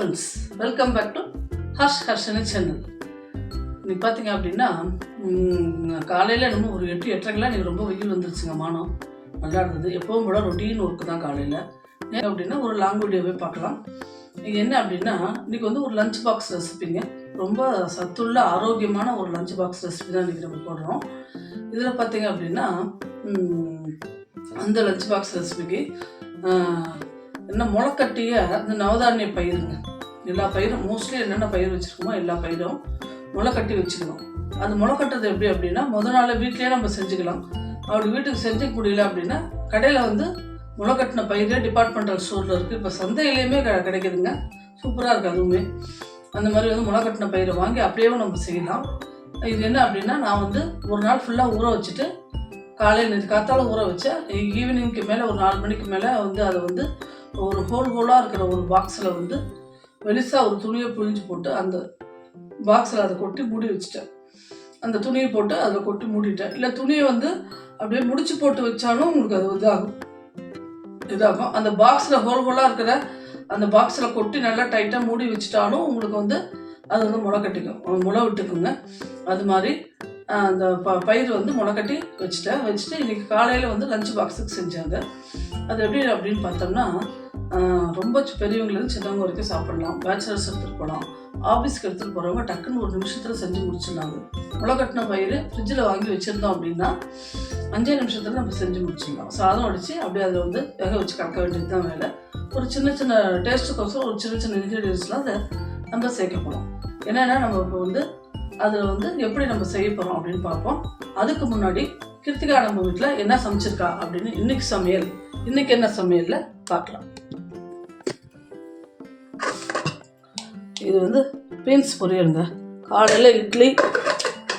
Friends welcome back to Harsh ஹர்ஷனு channel இன்னைக்கு பார்த்தீங்க அப்படின்னா காலையில் என்னமோ ஒரு எட்டு எட்டரைக்கெலாம் எனக்கு ரொம்ப வெயில் வந்துருச்சுங்க மானம். நல்லா இருந்தது எப்போவும் போல ரொட்டீன் ஒர்க்கு தான் காலையில். ஏன் அப்படின்னா ஒரு லாங் வீடியோவே பார்க்கலாம். இது என்ன அப்படின்னா இன்றைக்கி வந்து ஒரு லஞ்ச் பாக்ஸ் ரெசிபிங்க ரொம்ப சத்துள்ள ஆரோக்கியமான ஒரு லஞ்ச் பாக்ஸ் ரெசிபி தான் இன்றைக்கி நம்ம போடுறோம். இதில் பார்த்தீங்க அப்படின்னா அந்த லஞ்ச் பாக்ஸ் ரெசிபிக்கு என்ன முளைக்கட்டிய அந்த நவதானிய பயிருங்க. எல்லா பயிரும் மோஸ்ட்லி என்னென்ன பயிர் வச்சுருக்கோமோ எல்லா பயிரும் முளைக்கட்டி வச்சுக்கணும் அது முளைக்கட்டுறது எப்படி அப்படின்னா முத நாள் வீட்லேயே நம்ம செஞ்சுக்கலாம். அப்படி வீட்டுக்கு செஞ்சுக்க முடியல அப்படின்னா கடையில் வந்து முளைக்கட்டின பயிரே டிபார்ட்மெண்டல் ஸ்டோரில் இருக்குது இப்போ சந்தையிலையுமே க கிடைக்குதுங்க. சூப்பராக இருக்குது அதுவுமே. அந்த மாதிரி வந்து முளைக்கட்டின பயிரை வாங்கி அப்படியே நம்ம செய்யலாம். இது என்ன அப்படின்னா நான் வந்து ஒரு நாள் ஃபுல்லாக ஊற வச்சுட்டு காலையில் காத்தால ஊற வச்சேன். ஈவினிங்க்கு மேலே ஒரு நாலு மணிக்கு மேலே வந்து அதை வந்து ஒரு ஹோல் ஹோலாக இருக்கிற ஒரு பாக்ஸில் வந்து வெளிசாக ஒரு துணியை புழிஞ்சு போட்டு அந்த பாக்ஸில் அதை கொட்டி மூடி வச்சுட்டேன். அந்த துணியை போட்டு அதில் கொட்டி மூடிட்டேன். இல்லை துணியை வந்து அப்படியே முடிச்சு போட்டு வச்சாலும் உங்களுக்கு அது இதாகும். இதாகும். அந்த பாக்ஸில் ஹோல் ஹோலாக இருக்கிற அந்த பாக்ஸில் கொட்டி நல்லா டைட்டாக மூடி வச்சுட்டாலும் உங்களுக்கு வந்து அது வந்து முளை கட்டிக்கும். முளை விட்டுக்குங்க. அது மாதிரி அந்த ப பயிர் வந்து முளை கட்டி வச்சுட்டேன். வச்சுட்டு இன்றைக்கி காலையில் வந்து லஞ்ச் பாக்ஸுக்கு செஞ்சாங்க. அது எப்படி அப்படின்னு பார்த்தோம்னா ரொம்ப சி- பெரியவங்கலேருந்து சின்னவங்க வரைக்கும் சாப்பிடலாம். பேச்சுலர்ஸ் எடுத்துகிட்டு போகலாம் ஆஃபீஸ்க்கு எடுத்துகிட்டு போகிறவங்க டக்குன்னு ஒரு நிமிஷத்தில் செஞ்சு முடிச்சிடலாங்க. முளைக்கட்டின பயிர் ஃப்ரிட்ஜில் வாங்கி வச்சுருந்தோம் அப்படின்னா அஞ்சே நிமிஷத்தில் நம்ம செஞ்சு முடிச்சிடலாம். சாதம் அடித்து அப்படியே அதில் வந்து வேக வச்சு கலக்க வேண்டியது தான் வேலை. ஒரு சின்ன சின்ன டேஸ்ட்டுக்கோசரம் ஒரு சின்ன சின்ன இன்க்ரீடியன்ஸ்லாம் அதை நம்ம சேர்க்க போகிறோம் என்னென்னா நம்ம இப்போ வந்து அதில் வந்து எப்படி நம்ம செய்ய போகிறோம் அப்படின்னு பார்ப்போம். அதுக்கு முன்னாடி கிருத்திகா நம்ம வீட்டில் என்ன சமைச்சிருக்கா அப்படின்னு இன்னைக்கு சமையல். இன்னைக்கு என்ன சமையலில் பார்க்கலாம். இது வந்து பீன்ஸ் பொரியலுங்க. காலையில் இட்லி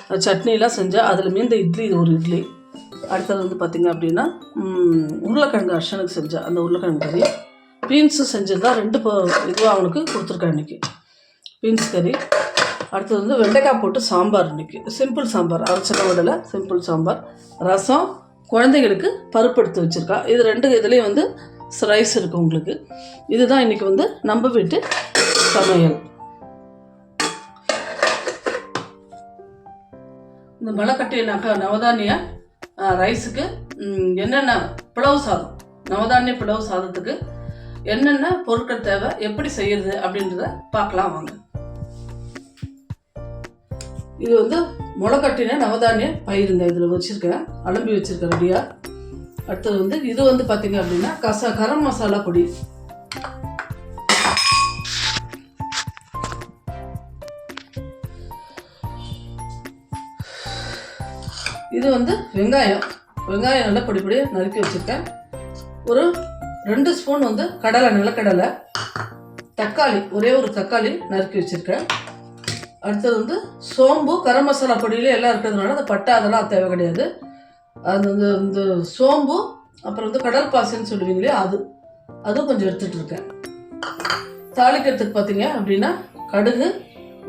சட்னிலாம் செஞ்சால் அதில் மீந்த இட்லி இது ஒரு இட்லி. அடுத்தது வந்து பார்த்திங்க அப்படின்னா உருளைக்கிழங்கு அர்ஷனுக்கு செஞ்சேன் அந்த உருளைக்கிழங்கு கறி. பீன்ஸு செஞ்சிருந்தா ரெண்டு ப- அவனுக்கு கொடுத்துருக்கேன் இன்றைக்கி பீன்ஸ் கறி. அடுத்தது வந்து வெண்டைக்காய் போட்டு சாம்பார் இன்றைக்கி சிம்பிள் சாம்பார் அரைச்சக்க விடலை சிம்பிள் சாம்பார். ரசம் குழந்தைகளுக்கு பருப்பு எடுத்து வச்சுருக்கா. இது ரெண்டு இதுலேயும் வந்து ரைஸ் இருக்குது உங்களுக்கு. இதுதான் இன்றைக்கி வந்து நம்ம வீட்டு சமையல். இந்த முளைக்கட்டிய நக நவதானிய ரைஸுக்கு என்னென்ன பிளவு சாதம் நவதானிய பிளவு சாதத்துக்கு என்னென்ன பொருட்கள் தேவை எப்படி செய்யறது அப்படின்றத பார்க்கலாம் வாங்க. இது வந்து முளைக்கட்டின நவதானிய பயிருங்க இதில் வச்சுருக்கேன் அலம்பி வச்சுருக்கேன் ரெடியாக அடுத்தது வந்து இது வந்து பார்த்தீங்க அப்படின்னா கச கரம் மசாலா பொடி. இது வந்து வெங்காயம். வெங்காயம் நல்லா பொடி பொடியாக நறுக்கி வச்சுருக்கேன். ஒரு ரெண்டு ஸ்பூன் வந்து கடலை நிலக்கடலை. தக்காளி ஒரே ஒரு தக்காளி நறுக்கி வச்சுருக்கேன். அடுத்தது வந்து சோம்பு கரம் மசாலா பொடியில் எல்லாம் இருக்கிறதுனால அந்த பட்டை அதெல்லாம் தேவை கிடையாது. அது வந்து இந்த சோம்பு அப்புறம் வந்து கடல் பாசின்னு சொல்லுவீங்களே அது. அதுவும் கொஞ்சம் எடுத்துகிட்டு இருக்கேன். தாளிக்கிறதுக்கு பார்த்தீங்க அப்படின்னா கடுகு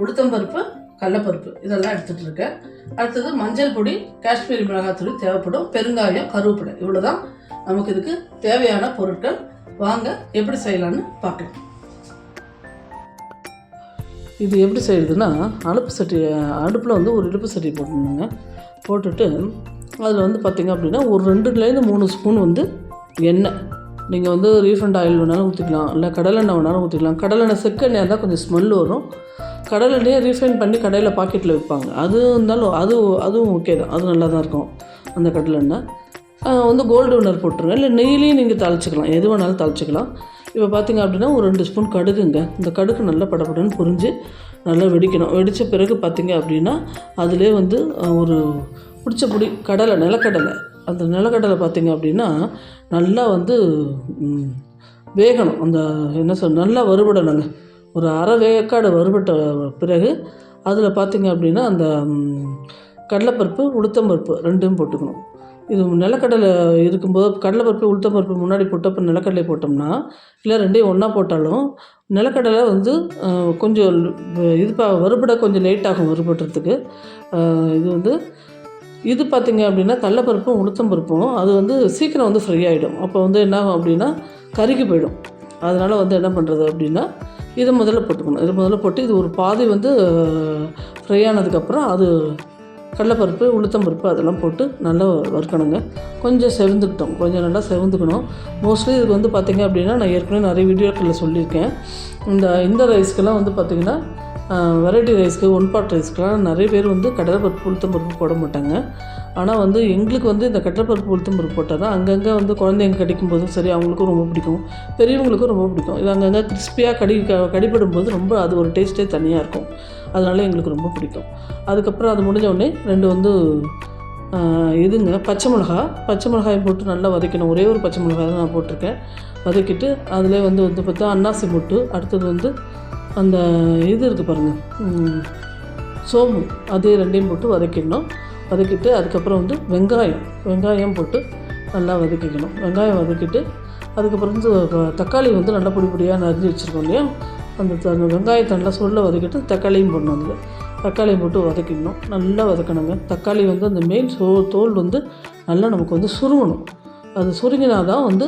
உளுத்தம்பருப்பு கடலப்பருப்பு. இதெல்லாம் எடுத்துகிட்டு இருக்கேன். அடுத்தது மஞ்சள் பொடி காஷ்மீரி மிளகாத்தூள் தேவைப்படும். பெருங்காயம் கருவேப்பிலை. இவ்வளோதான் நமக்கு இதுக்கு தேவையான பொருட்கள். வாங்க எப்படி செய்யலான்னு பார்க்கலாம். இது எப்படி செய்யுதுன்னா அடுப்பு சட்டி அடுப்பில் வந்து ஒரு இடுப்பு சட்டி போட்டுருந்தாங்க. போட்டுட்டு அதில் வந்து பார்த்திங்க அப்படின்னா ஒரு ரெண்டுலேருந்து மூணு ஸ்பூன் வந்து எண்ணெய். நீங்கள் வந்து ரீஃபண்ட் ஆயில் வேணாலும் ஊற்றிக்கலாம் இல்லை கடலெண்ணெய் வேணாலும் ஊற்றிக்கலாம் கடலெண்ணெய் செக்கெண்ணெயாக இருந்தால் கொஞ்சம் ஸ்மெல் வரும். கடலையே ரீஃபைன் பண்ணி கடையில் பாக்கெட்டில் விற்பாங்க அது இருந்தாலும் அது அதுவும் ஓகே தான். அது நல்லா தான் இருக்கும் அந்த கடலெண்ணெய் வந்து கோல்டு வினர் போட்டுருங்க. இல்லை நெய்லேயும் நீங்கள் தாளிச்சிக்கலாம். எது வேணாலும் தாளிச்சிக்கலாம். இப்போ பார்த்தீங்க அப்படின்னா ஒரு ரெண்டு ஸ்பூன் கடுகுங்க. இந்த கடுகு நல்லா படபடன்னு புரிஞ்சு நல்லா வெடிக்கணும். வெடித்த பிறகு பார்த்தீங்க அப்படின்னா அதிலே வந்து ஒரு பிடிச்ச பிடி கடலை நிலக்கடலை. அந்த நிலக்கடலை பார்த்தீங்க அப்படின்னா நல்லா வந்து வேகணும். அந்த என்ன சொல் நல்லா வறுபடணுங்க. ஒரு அரை வேக்காடு வறுபட்ட பிறகு அதில் பார்த்திங்க அப்படின்னா அந்த கடலைப்பருப்பு உளுத்தம்பருப்பு ரெண்டும் போட்டுக்கணும். இது நிலக்கடலை இருக்கும்போது கடலைப்பருப்பு உளுத்தம்பருப்பு முன்னாடி போட்டப்போ நிலக்கடலை போட்டோம்னா இல்லை ரெண்டையும் ஒன்றா போட்டாலும் நிலக்கடலை வந்து கொஞ்சம் இது பா வறுபட கொஞ்சம் லேட் ஆகும் வறுபடுறதுக்கு. இது வந்து இது பார்த்திங்க அப்படின்னா கடலப்பருப்பும் உளுத்தம்பருப்பும் அது வந்து சீக்கிரம் வந்து ஃப்ரீ ஆகிடும் அப்போ வந்து என்ன ஆகும் அப்படின்னா கருகி போயிடும். அதனால் வந்து என்ன பண்ணுறது அப்படின்னா இதை முதல்ல போட்டுக்கணும். இது முதல்ல போட்டு இது ஒரு பாதி வந்து ஃப்ரை ஆனதுக்கப்புறம் அது கடலைப்பருப்பு உளுத்தம்பருப்பு அதெல்லாம் போட்டு நல்லா வறுக்கணுங்க. கொஞ்சம் செவந்துக்கிட்டோம் கொஞ்சம் நல்லா செவந்துக்கணும். மோஸ்ட்லி இதுக்கு வந்து பார்த்திங்க அப்படின்னா நான் ஏற்கனவே நிறைய வீடியோக்களில் சொல்லியிருக்கேன். இந்த இந்த ரைஸ்க்கெல்லாம் வந்து பார்த்திங்கன்னா வெரைட்டி ரைஸ்க்கு ஒன் பாட் ரைஸ்க்கெலாம் நிறைய பேர் வந்து கடலைப்பருப்பு உளுத்தம்பருப்பு போட மாட்டாங்க. ஆனால் வந்து எங்களுக்கு வந்து இந்த கட்டப்பருப்பு உளுத்தம்பருப்பு போட்டால் தான் அங்கங்கே வந்து குழந்தைங்க கடிக்கும் போதும் சரி அவங்களுக்கும் ரொம்ப பிடிக்கும். பெரியவங்களுக்கும் ரொம்ப பிடிக்கும். இது அங்கங்கே கிறிஸ்பியாக கடி க கடிப்படும் போது ரொம்ப அது ஒரு டேஸ்ட்டே தனியாக இருக்கும். அதனால் எங்களுக்கு ரொம்ப பிடிக்கும். அதுக்கப்புறம் அது முடிஞ்ச உடனே ரெண்டு வந்து இதுங்க பச்சை மிளகா. பச்சை மிளகாயை போட்டு நல்லா வதக்கணும். ஒரே ஒரு பச்சை மிளகாய் தான் நான் போட்டிருக்கேன். வதக்கிட்டு அதிலே வந்து வந்து பார்த்தா அன்னாசி போட்டு அடுத்தது வந்து அந்த இது இருக்குது பாருங்கள் சோம்பு. அதே ரெண்டையும் போட்டு வதக்கிடணும். வதக்கிட்டு அதுக்கப்புறம் வந்து வெங்காயம் வெங்காயம் போட்டு நல்லா வதக்கிக்கணும். வெங்காயம் வதக்கிட்டு அதுக்கப்புறம் வந்து தக்காளி வந்து நல்லா பொடி பொடியாக நறுஞ்சி வச்சுருக்கோம் இல்லையா? அந்த த- வெங்காயத்தை நல்லா சொல்ல வதக்கிட்டு தக்காளியும் போடணும் அதில். தக்காளியும் போட்டு வதக்கிடணும் நல்லா வதக்கணுங்க. தக்காளி வந்து அந்த மேல் சோ தோல் வந்து நல்லா நமக்கு வந்து சுருங்கணும். அது சுருங்கினா தான் வந்து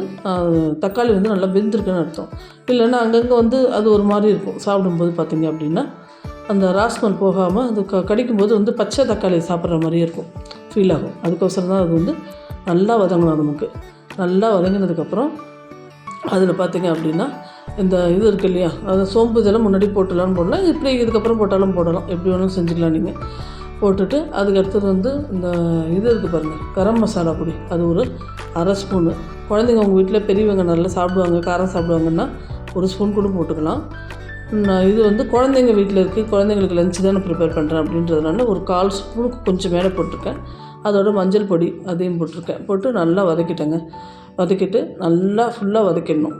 தக்காளி வந்து நல்லா வெந்திருக்குன்னு அர்த்தம். இல்லைன்னா அங்கங்கே வந்து அது ஒரு மாதிரி இருக்கும். சாப்பிடும்போது பார்த்தீங்க அப்படின்னா அந்த ராஸ்மல் போகாமல் அது க கடிக்கும்போது வந்து பச்சை தக்காளி சாப்பிட்ற மாதிரியே இருக்கும். ஃபீல் ஆகும். அதுக்கோசரம் தான் அது வந்து நல்லா வதங்கணும் நமக்கு. நல்லா வதங்கினதுக்கப்புறம் அதில் பார்த்தீங்க அப்படின்னா இந்த இது இருக்கு இல்லையா? அது சோம்பு இதெல்லாம் முன்னாடி போட்டுலான்னு போடலாம். இப்படி இதுக்கப்புறம் போட்டாலும் போடலாம். எப்படி வேணாலும் செஞ்சுக்கலாம் நீங்கள் போட்டுட்டு அதுக்கு அடுத்தது வந்து இந்த இது இருக்குது பாருங்கள் கரம் மசாலா பொடி. அது ஒரு அரை ஸ்பூனு. குழந்தைங்க உங்கள் வீட்டில் பெரியவங்க நல்லா சாப்பிடுவாங்க காரம் சாப்பிடுவாங்கன்னா ஒரு ஸ்பூன் கூட போட்டுக்கலாம். இது வந்து குழந்தைங்க வீட்டில் இருக்குது குழந்தைங்களுக்கு லஞ்சு தான் நான் ப்ரிப்பேர் பண்ணுறேன் அப்படின்றதுனால ஒரு கால் ஸ்பூனுக்கு கொஞ்சம் மேலே போட்டிருக்கேன். அதோட மஞ்சள் பொடி அதையும் போட்டிருக்கேன். போட்டு நல்லா வதக்கிட்டேங்க. வதக்கிட்டு நல்லா ஃபுல்லாக வதக்கிடணும்.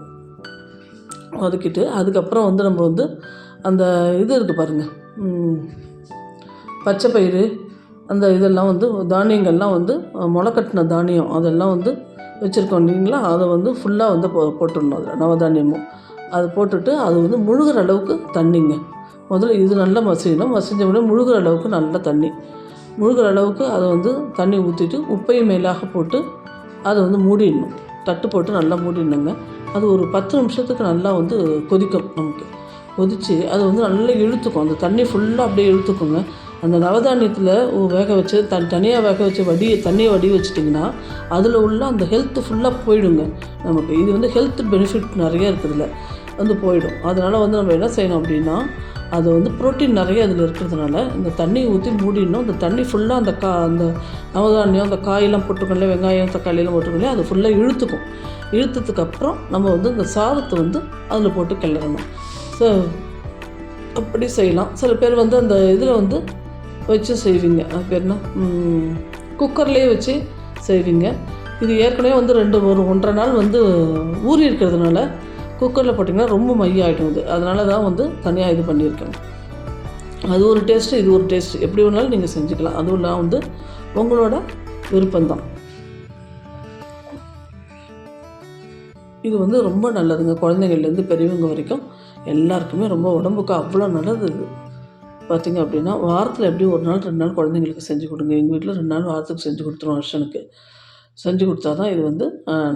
வதக்கிட்டு அதுக்கப்புறம் வந்து நம்ம வந்து அந்த இது இருக்குது பாருங்கள் பச்சை பயிறு அந்த இதெல்லாம் வந்து தானியங்கள்லாம் வந்து முளைக்கட்டின தானியம் அதெல்லாம் வந்து வச்சுருக்கோம் இல்லைங்களா? அதை வந்து ஃபுல்லாக வந்து போ போட்டுடணும் அதில் நவதானியமும். அது போட்டுட்டு அது வந்து முழுகிற அளவுக்கு தண்ணிங்க. முதல்ல இது நல்லா மசியணும். மசிஞ்ச உடனே முழுகிற அளவுக்கு நல்லா தண்ணி. முழுகிற அளவுக்கு அதை வந்து தண்ணி ஊற்றிட்டு உப்பையும் மேலாக போட்டு அதை வந்து மூடிடணும். தட்டு போட்டு நல்லா மூடிடணுங்க. அது ஒரு பத்து நிமிஷத்துக்கு நல்லா வந்து கொதிக்கும் நமக்கு. கொதித்து அது வந்து நல்லா இழுத்துக்கும். அந்த தண்ணி ஃபுல்லாக அப்படியே இழுத்துக்குங்க. அந்த நவதானியத்தில் வேக வச்சு தன் தனியாக வேக வச்சு வடி தண்ணியை வடி வச்சிட்டிங்கன்னா அதில் உள்ள அந்த ஹெல்த்து ஃபுல்லாக போயிடுங்க. நமக்கு இது வந்து ஹெல்த் பெனிஃபிட் நிறைய இருக்குதுல வந்து போயிடும். அதனால் வந்து நம்ம என்ன செய்யணும் அப்படின்னா அது வந்து புரோட்டீன் நிறைய அதில் இருக்கிறதுனால இந்த தண்ணியை ஊற்றி மூடிடணும். அந்த தண்ணி ஃபுல்லாக அந்த கா அந்த நவதானியம் அந்த காயெல்லாம் போட்டுக்கொள்ளே வெங்காயம் தக்காளியெல்லாம் போட்டுக்கொள்ளே அது ஃபுல்லாக இழுத்துக்கும். இழுத்ததுக்கப்புறம் நம்ம வந்து இந்த சாதத்தை வந்து அதில் போட்டு கிளறணும். ஸோ அப்படி செய்யலாம். சில பேர் வந்து அந்த இதில் வந்து வச்சு செய்வீங்க. அது பேர் என்ன? குக்கர்லேயே வச்சு செய்வீங்க. இது ஏற்கனவே வந்து ரெண்டு ஒரு ஒன்றரை நாள் வந்து ஊறி இருக்கிறதுனால குக்கரில் போட்டிங்கன்னா ரொம்ப மையாயிடும் இது. அதனால தான் வந்து தனியாக இது பண்ணியிருக்கேன். அது ஒரு டேஸ்ட்டு இது ஒரு டேஸ்ட்டு எப்படி வேணாலும் நீங்கள் செஞ்சுக்கலாம். அதுவும் நான் வந்து உங்களோட விருப்பம்தான். இது வந்து ரொம்ப நல்லதுங்க. குழந்தைங்கள்லேருந்து பெரியவங்க வரைக்கும் எல்லாருக்குமே ரொம்ப உடம்புக்கு அவ்வளோ நல்லது இது. பார்த்தீங்க அப்படின்னா வாரத்தில் எப்படியும் ஒரு நாள் ரெண்டு நாள் குழந்தைங்களுக்கு செஞ்சு கொடுங்க. எங்கள் வீட்டில் ரெண்டு நாள் வாரத்துக்கு செஞ்சு கொடுத்துருவோம் வருஷனுக்கு செஞ்சு கொடுத்தா தான் இது வந்து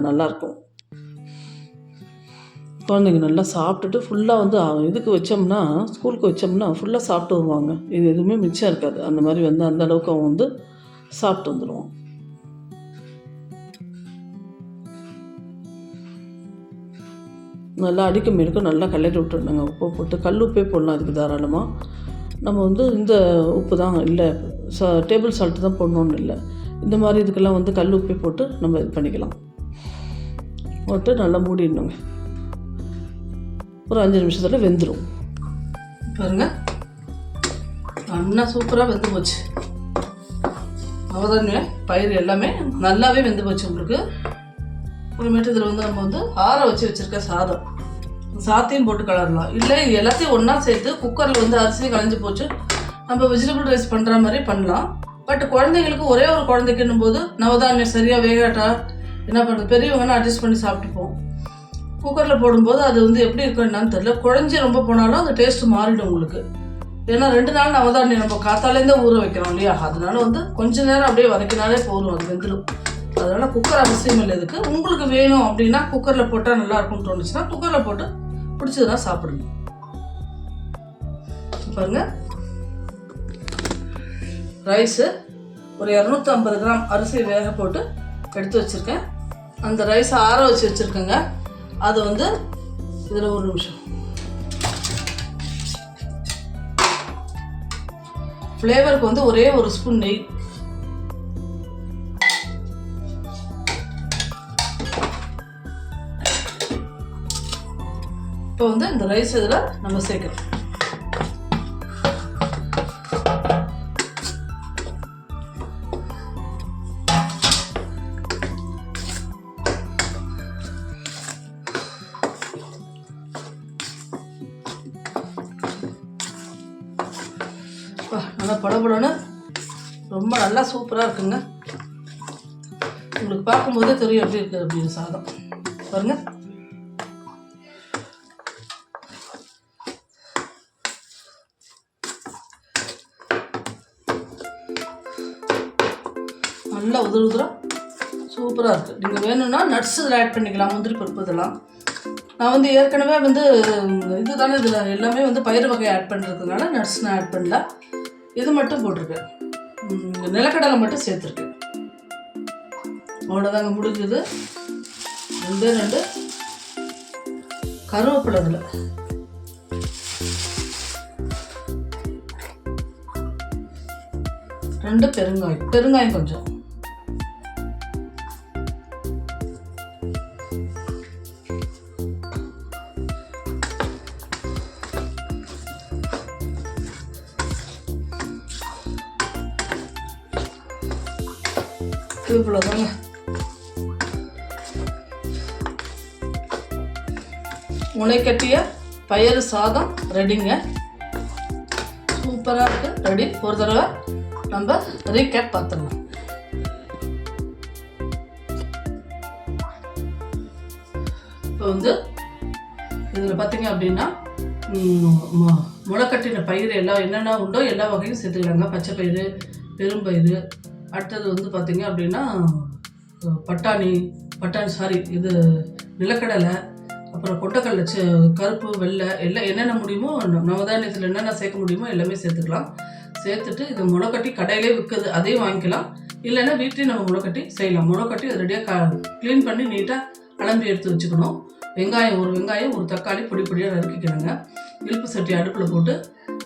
நல்லாயிருக்கும் குழந்தைங்க நல்லா சாப்பிட்டுட்டு ஃபுல்லாக வந்து இதுக்கு வச்சோம்னா ஸ்கூலுக்கு வச்சோம்னா ஃபுல்லாக சாப்பிட்டு வருவாங்க. இது எதுவுமே மிச்சம் இருக்காது. அந்த மாதிரி வந்து அந்த அளவுக்கு அவன் வந்து சாப்பிட்டு வந்துடுவான் நல்லா அடிக்க மீனுக்கு நல்லா கல்லறி விட்டுருந்தாங்க உப்பு போட்டு கல் உப்பே போடலாம் அதுக்கு தாராளமாக நம்ம வந்து இந்த உப்பு தான் இல்லை. ச டேபிள் சால்ட்டு தான் போடணுன்னு இல்லை. இந்த மாதிரி இதுக்கெல்லாம் வந்து கல் உப்பே போட்டு நம்ம இது பண்ணிக்கலாம். போட்டு நல்லா மூடிடணுங்க. ஒரு அஞ்சு நிமிஷத்தில் வெந்துடும் பாருங்க. நல்லா சூப்பராக வெந்து போச்சு. அவதானே பயிர் எல்லாமே நல்லாவே வெந்து போச்சு உங்களுக்கு. அப்புறமேட்டு இதில் வந்து நம்ம வந்து ஆற வச்சு வச்சுருக்க சாதம். சாத்தையும் போட்டு கலரலாம். இல்லை இது எல்லாத்தையும் ஒன்றா சேர்த்து குக்கரில் வந்து அரிசி கலைஞ்சி போச்சு. நம்ம வெஜிடபிள் ரைஸ் பண்ணுற மாதிரி பண்ணலாம். பட் குழந்தைங்களுக்கு ஒரே ஒரு குழந்தைக்குன்னும் போது நவதானியம் சரியாக வேகாட்டா? என்ன பண்ணுறது பெரியவங்கன்னா அட்ஜஸ்ட் பண்ணி சாப்பிட்டுப்போம். குக்கரில் போடும்போது அது வந்து எப்படி இருக்கும் என்னன்னு தெரியல. குழஞ்சி ரொம்ப போனாலும் அந்த டேஸ்ட் மாறிடும் உங்களுக்கு. ஏன்னா ரெண்டு நாள் நவதானியம் நம்ம காத்தாலேருந்தே ஊற வைக்கிறோம் இல்லையா? அதனால வந்து கொஞ்ச நேரம் அப்படியே வதக்கினாலே போதும் அது வெந்துடும் அதனால் குக்கர் அவசியம் இல்லை இதுக்கு. உங்களுக்கு வேணும் அப்படின்னா குக்கரில் போட்டால் நல்லா இருக்கும்னு தோணுச்சுன்னா குக்கரில் போட்டு பிடிச்சதுன்னா சாப்பிடுங்க. பாருங்க. ரைஸு ஒரு இரநூத்தம்பது கிராம் அரிசி வேக போட்டு எடுத்து வச்சுருக்கேன். அந்த ரைஸை ஆற வச்சு வச்சுருக்கேங்க. அது வந்து இதில் ஒரு நிமிஷம். ஃப்ளேவருக்கு வந்து ஒரே ஒரு ஸ்பூன் நெய் இப்போ வந்து இந்த ரைஸ் இதில் நம்ம சேர்க்கணும் அப்பா, நல்லா படபடன்னு ரொம்ப நல்லா சூப்பராக இருக்குங்க. உங்களுக்கு பார்க்கும்போதே தெரியும் எப்படி இருக்குது அப்படின்னு சாதம். பாருங்கள் நல்லா உதிர உதிரா சூப்பராக இருக்குது நீங்கள் வேணும்னா நட்ஸ் இதில் ஆட் பண்ணிக்கலாம் முந்திரி பருப்பு இதெல்லாம். நான் வந்து ஏற்கனவே வந்து இது தானே இதில் எல்லாமே வந்து பயிறு வகை ஆட் பண்ணுறதுனால நட்ஸ் நான் ஆட் பண்ணல. இது மட்டும் போட்டிருக்கேன். நிலக்கடலை மட்டும் சேர்த்துருக்கேன். அவ்வளோதாங்க முடிஞ்சது. ரெண்டே ரெண்டு. கருவேப்பிலை இதில். ரெண்டு பெருங்காயம். பெருங்காயம் கொஞ்சம். இவ்வளோதாங்க முளைக்கட்டிய பயறு சாதம் ரெடிங்க. சூப்பராக இருக்குது ரெடி. ஒரு தடவை நம்ம ரீகேப் பார்த்துடலாம். இப்போ வந்து இதில் பார்த்தீங்க அப்படின்னா முளைக்கட்டின பயிர் எல்லாம் என்னென்ன உண்டோ எல்லா வகையும் சேர்த்துக்கலாங்க. பச்சை பயிறு பெரும்பயிறு அடுத்தது வந்து பார்த்தீங்க அப்படின்னா பட்டாணி பட்டாணி சாரி இது நிலக்கடலை அப்புறம் கொட்டக்கடலை செ கருப்பு வெள்ளை எல்லாம் என்னென்ன முடியுமோ நவதானியத்தில் என்னென்ன சேர்க்க முடியுமோ எல்லாமே சேர்த்துக்கலாம். சேர்த்துட்டு இது முளைக்கட்டி கடையிலே விற்குது அதையும் வாங்கிக்கலாம். இல்லைன்னா வீட்லேயும் நம்ம முளைக்கட்டி செய்யலாம். முளைக்கட்டி அது ரெடியாக க க்ளீன் பண்ணி நீட்டாக அலம்பி எடுத்து வச்சுக்கணும். வெங்காயம் ஒரு வெங்காயம் ஒரு தக்காளி பொடி பொடியாக நறுக்கிக்கணுங்க. இழுப்பு சட்டி அடுப்பில் போட்டு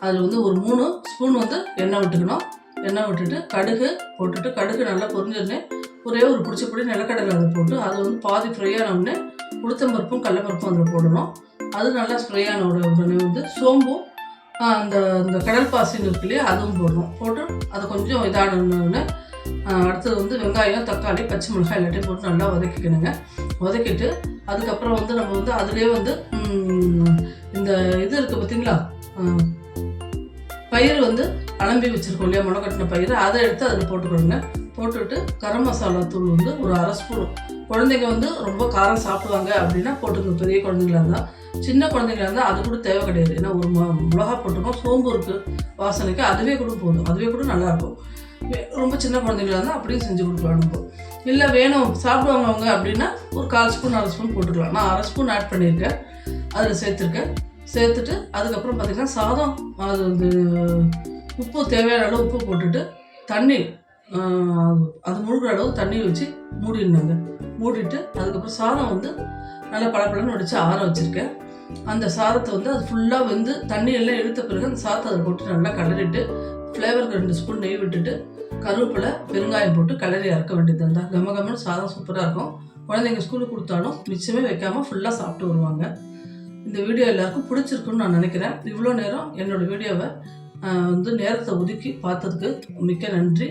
அதில் வந்து ஒரு மூணு ஸ்பூன் வந்து எண்ணெய் விட்டுக்கணும். எண்ணெய் விட்டுட்டு கடுகு போட்டுட்டு கடுகு நல்லா பொரிஞ்சோடனே ஒரே ஒரு பிடிச்ச பொடி நிலக்கடலை அதை போட்டு அது வந்து பாதி ஃப்ரை ஆனவுடனே உடனே உளுத்தம்பருப்பும் கடலப்பருப்பும் அதில் போடணும். அது நல்லா ஃப்ரை ஆன உடனே வந்து சோம்பும் அந்த இந்த கடல் பாசின்னு இருக்கு இல்லையா அதுவும் போடணும். போட்டு அது கொஞ்சம் இதானோடனே அடுத்தது வந்து வெங்காயம் தக்காளி பச்சை மிளகாய் எல்லாத்தையும் போட்டு நல்லா வதக்கிக்கணுங்க. வதக்கிட்டு அதுக்கப்புறம் வந்து நம்ம வந்து அதிலே வந்து இந்த இது இருக்குது பார்த்தீங்களா பயிர் வந்து அலம்பி வச்சுருக்கோம் இல்லையா முளைக்கட்டின பயிர் அதை எடுத்து அதில் போட்டுக்கணுங்க. போட்டுட்டு கரம் மசாலா தூள் வந்து ஒரு அரை ஸ்பூன். குழந்தைங்க வந்து ரொம்ப காரம் சாப்பிடுவாங்க அப்படின்னா போட்டுக்கணும் பெரிய குழந்தைங்களா இருந்தால் சின்ன குழந்தைங்களா இருந்தால் அது கூட தேவை கிடையாது. ஏன்னா ஒரு மிளகா போட்டிருக்கோம் சோம்பு இருக்குது வாசனைக்கு அதுவே கூட போதும். அதுவே கூட நல்லாயிருக்கும். ரொம்ப சின்ன குழந்தைங்களா இருந்தால் அப்படியே செஞ்சு கொடுக்கலாம் நம்ம. இல்லை வேணும் சாப்பிடுவாங்க அவங்க அப்படின்னா ஒரு கால் ஸ்பூன் அரை ஸ்பூன் போட்டுக்கலாம். நான் அரை ஸ்பூன் ஆட் பண்ணியிருக்கேன். அதில் சேர்த்துருக்கேன். சேர்த்துட்டு அதுக்கப்புறம் பார்த்திங்கன்னா சாதம் அது உப்பு தேவையான அளவு உப்பு போட்டுட்டு தண்ணி அது முழுகிற அளவு தண்ணி வச்சு மூடிடணுங்க. மூடிட்டு அதுக்கப்புறம் சாதம் வந்து நல்லா பளபளன்னு வடித்து ஆற வச்சுருக்கேன். அந்த சாதத்தை வந்து அது ஃபுல்லாக வந்து தண்ணி எல்லாம் இழுத்த பிறகு அந்த சாதத்தை அதில் போட்டு நல்லா கலரிட்டு ஃப்ளேவருக்கு ரெண்டு ஸ்பூன் நெய் விட்டுட்டு கருவேப்பிலை பெருங்காயம் போட்டு கலரி இறக்க வேண்டியது அந்த கம கமன்னு சாதம் சூப்பராக இருக்கும். குழந்தைங்க ஸ்கூலுக்கு கொடுத்தாலும் மிச்சமே வைக்காமல் ஃபுல்லாக சாப்பிட்டு வருவாங்க. இந்த வீடியோ எல்லாருக்கும் பிடிச்சிருக்குன்னு நான் நினைக்கிறேன். இவ்வளோ நேரம் என்னோடய வீடியோவை வந்து நேரத்தை ஒதுக்கி பார்த்ததுக்கு மிக்க நன்றி.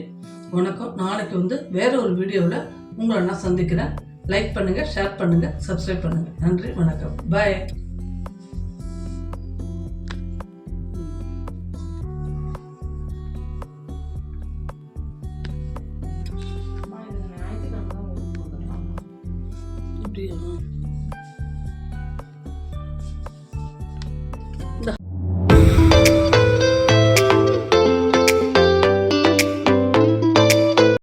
வணக்கம். நாளைக்கு வந்து வேற ஒரு வீடியோவில் உங்களை நான் சந்திக்கிறேன். லைக் பண்ணுங்கள் ஷேர் பண்ணுங்கள் சப்ஸ்கிரைப் பண்ணுங்கள் நன்றி வணக்கம். பாய்